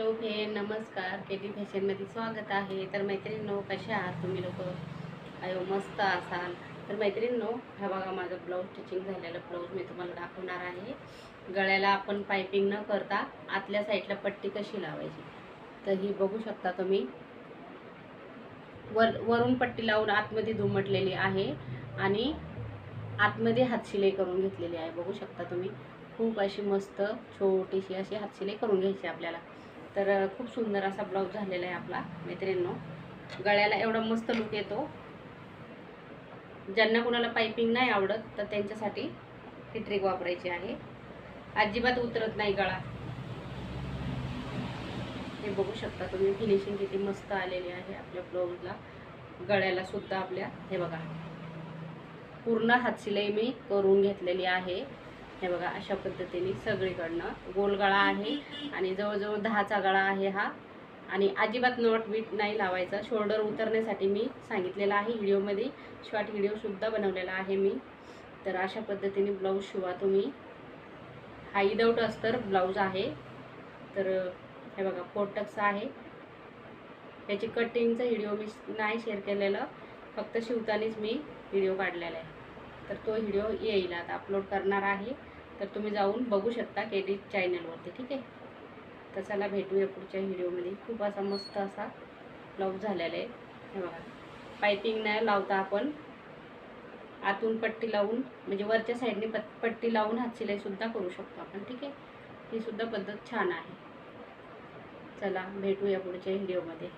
Hello हे नमस्कार. के D फॅशनमध्ये स्वागत आहे. तर मैत्रिणींनो कसे आहात तुम्ही लोक? अयो मस्त असाल. तर मैत्रिणींनो हा बघा माझं ब्लाऊज स्टिचिंग झालेलं ब्लाऊज मी तुम्हाला दाखवणार आहे. गळ्याला आपण पायपिंग न करता आतल्या साईडला पट्टी कशी लावायची? तर ही बघू शकता तुम्ही. वर वरून पट्टी लावून आतमध्ये दुमटलेली आहे आणि आतमध्ये हातशिलाई करून घेतलेली आहे. बघू शकता तुम्ही. खूप अशी मस्त छोटीशी अशी हातशिलाई करून घ्यायची आपल्याला. तर खूप सुंदर असा ब्लाऊज झालेला आहे आपला मैत्रिणींनो. गळ्याला एवढा मस्त लुक येतो. ज्यांना कुणाला पायपिंग नाही आवडत तर त्यांच्यासाठी ही ट्रिक वापरायची आहे. अजिबात उतरत नाही गळा. हे बघू शकता तुम्ही फिनिशिंग किती मस्त आलेली आहे आपल्या ब्लाऊजला. गळ्याला सुद्धा आपल्या हे बघा. पूर्ण हातशिलाई मी करून घेतलेली आहे. हे बघा अशा पद्धतीने सगळीकडनं गोल गळा आहे आणि जवळजवळ दहाचा गळा आहे हा. आणि अजिबात नॉट बीट नाही लावायचा. शोल्डर उतरण्यासाठी मी सांगितलेलं आहे व्हिडिओमध्ये. शॉर्ट व्हिडिओसुद्धा बनवलेला आहे मी. तर अशा पद्धतीने ब्लाऊज शिवा तुम्ही. हा विदाऊट अस्तर ब्लाऊज आहे. तर हे बघा फोटक्स आहे. याची कटिंगचा व्हिडिओ मी नाही शेअर केलेलं. फक्त शिवतानीच मी व्हिडिओ काढलेला आहे. तर तो व्हिडिओ येईल आता अपलोड करणार आहे. तर तुम्ही जाऊन बघू शकता के डी चॅनलवरती ठीक आहे? तर चला भेटूया पुढच्या व्हिडिओमध्ये. खूप असा मस्त असा ब्लाऊज झालेला आहे. हे बघा. पायपिंग नाही लावता आपण. आतून पट्टी लावून म्हणजे वरच्या साईडने पट पट्टी लावून हातशिलाईसुद्धा करू शकतो आपण ठीक आहे? ही सुद्धा पद्धत छान आहे. चला भेटूया पुढच्या व्हिडिओमध्ये.